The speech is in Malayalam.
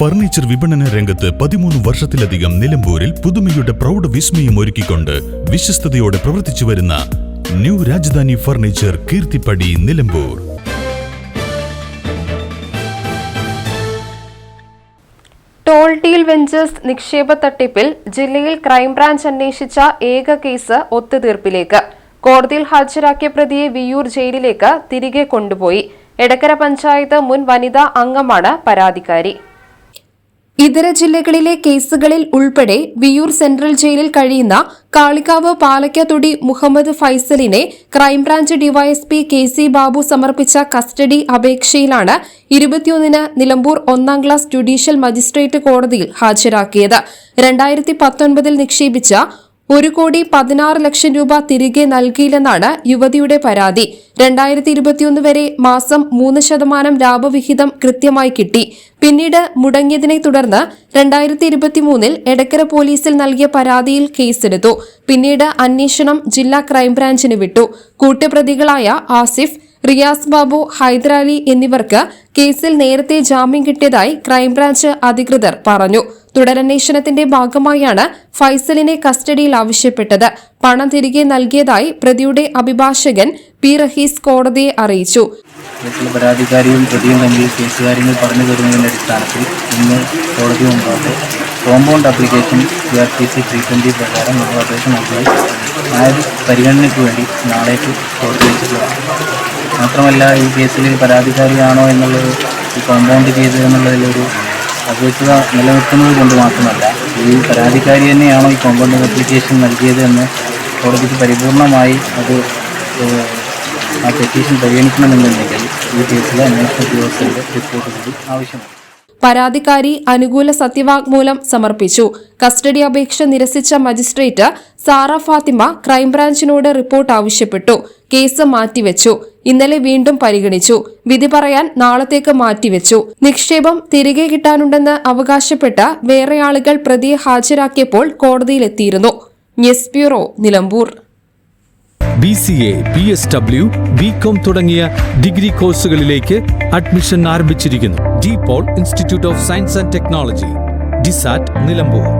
ഫർണിച്ചർ വിപണന രംഗത്ത് പതിമൂന്ന് വർഷത്തിലധികം നിലമ്പൂരിൽ പുതുമയുടെ പ്രൗഢ വിസ്മയം ഒരുക്കിക്കൊണ്ട് വിശ്വസ്തയോടെ പ്രവർത്തിച്ചു വരുന്ന new Rajadhani furniture Keerthippadi Nilambur. Toll deal ventures നിക്ഷേപ തട്ടിപ്പിൽ ജില്ലയിൽ ക്രൈംബ്രാഞ്ച് അന്വേഷിച്ച ഏക കേസ് ഒത്തുതീർപ്പിലേക്ക്. കോടതിയിൽ ഹാജരാക്കിയ പ്രതിയെ വിയൂർ ജയിലിലേക്ക് തിരികെ കൊണ്ടുപോയി. എടക്കര പഞ്ചായത്ത് മുൻ വനിതാ അംഗമാണ് പരാതിക്കാരി. ഇതര ജില്ലകളിലെ കേസുകളിൽ ഉൾപ്പെടെ വിയൂർ സെൻട്രൽ ജയിലിൽ കഴിയുന്ന Kalikavu Palakkathodi Muhammad ഫൈസലിനെ crime branch DYSP K C Babu സമർപ്പിച്ച കസ്റ്റഡി അപേക്ഷയിലാണ് ഇരുപത്തിയൊന്നിന് നിലമ്പൂർ ഒന്നാം ക്ലാസ് ജുഡീഷ്യൽ മജിസ്ട്രേറ്റ് കോടതിയിൽ ഹാജരാക്കിയത്. രണ്ടായിരത്തി പത്തൊൻപതിൽ നിക്ഷേപിച്ച ഒരു കോടി പതിനാറ് ലക്ഷം രൂപ തിരികെ നൽകിയില്ലെന്നാണ് യുവതിയുടെ പരാതി. രണ്ടായിരത്തി ഇരുപത്തിയൊന്ന് വരെ മാസം മൂന്ന് ശതമാനം ലാഭവിഹിതം കൃത്യമായി കിട്ടി. പിന്നീട് മുടങ്ങിയതിനെ തുടർന്ന് രണ്ടായിരത്തി ഇരുപത്തിമൂന്നിൽ എടക്കര പോലീസിൽ നൽകിയ പരാതിയിൽ കേസെടുത്തു. പിന്നീട് അന്വേഷണം ജില്ലാ ക്രൈംബ്രാഞ്ചിന് വിട്ടു. കൂട്ടുപ്രതികളായ ആസിഫ് റിയാസ് ബാബു ഹൈദരാലി എന്നിവർക്ക് കേസിൽ നേരത്തെ ജാമ്യം കിട്ടിയതായി ക്രൈംബ്രാഞ്ച് അധികൃതർ പറഞ്ഞു. തുടരന്വേഷണത്തിന്റെ ഭാഗമായാണ് ഫൈസലിനെ കസ്റ്റഡിയിൽ ആവശ്യപ്പെട്ടത്. പണം തിരികെ നൽകിയതായി പ്രതിയുടെ അഭിഭാഷകൻ പി റഹീസ് കോടതിയെ അറിയിച്ചു. പരാതിക്കാരിയും പ്രതിയും തമ്മിൽ കേസുകാര്യങ്ങൾ പറഞ്ഞു തരുന്നതിന്റെ അടിസ്ഥാനത്തിൽ ഇന്ന് കോടതി മുമ്പാകെ compound application C R T C three twenty പ്രകാരം നമ്മൾ അപേക്ഷ നൽകി ആയത് പരിഗണനയ്ക്ക് വേണ്ടി നാളേക്ക് കോടതി മാത്രമല്ല ഈ കേസിൽ പരാതിക്കാരിയാണോ എന്നുള്ളത് ഈ കോമ്പൗണ്ട് ചെയ്തു എന്നുള്ളതിലൊരു അവ്യക്തത നിലനിൽക്കുന്നത് കൊണ്ട് മാത്രമല്ല ഈ പരാതിക്കാരി തന്നെയാണോ ഈ കോമ്പൗണ്ട് അപ്ലിക്കേഷൻ നൽകിയത് എന്ന് കോടതിക്ക് പരിപൂർണമായി അത് ആ പെറ്റീഷൻ പരിഗണിക്കണമെന്നുണ്ടെങ്കിൽ ഈ കേസിലെ അന്വേഷണ ഉദ്യോഗസ്ഥരുടെ റിപ്പോർട്ട് കൂടി ആവശ്യമാണ്. പരാതിക്കാരി അനുകൂല സത്യവാങ്മൂലം സമർപ്പിച്ചു. കസ്റ്റഡി അപേക്ഷ നിരസിച്ച മജിസ്ട്രേറ്റ് സാറ ഫാത്തിമ ക്രൈംബ്രാഞ്ചിനോട് റിപ്പോർട്ട് ആവശ്യപ്പെട്ടു. കേസ് മാറ്റിവെച്ചു. ഇന്നലെ വീണ്ടും പരിഗണിച്ചു. വിധി പറയാൻ നാളത്തേക്ക് മാറ്റിവെച്ചു. നിക്ഷേപം തിരികെ കിട്ടാനുണ്ടെന്ന് അവകാശപ്പെട്ട വേറെ ആളുകൾ പ്രതിയെ ഹാജരാക്കിയപ്പോൾ കോടതിയിലെത്തിയിരുന്നു. News bureau Nilambur. B C A B S W B com തുടങ്ങിയ ഡിഗ്രി കോഴ്സുകളിലേക്ക് അഡ്മിഷൻ ആരംഭിച്ചിരിക്കുന്നു. De Paul institute of science and technology DiSAT Nilambur.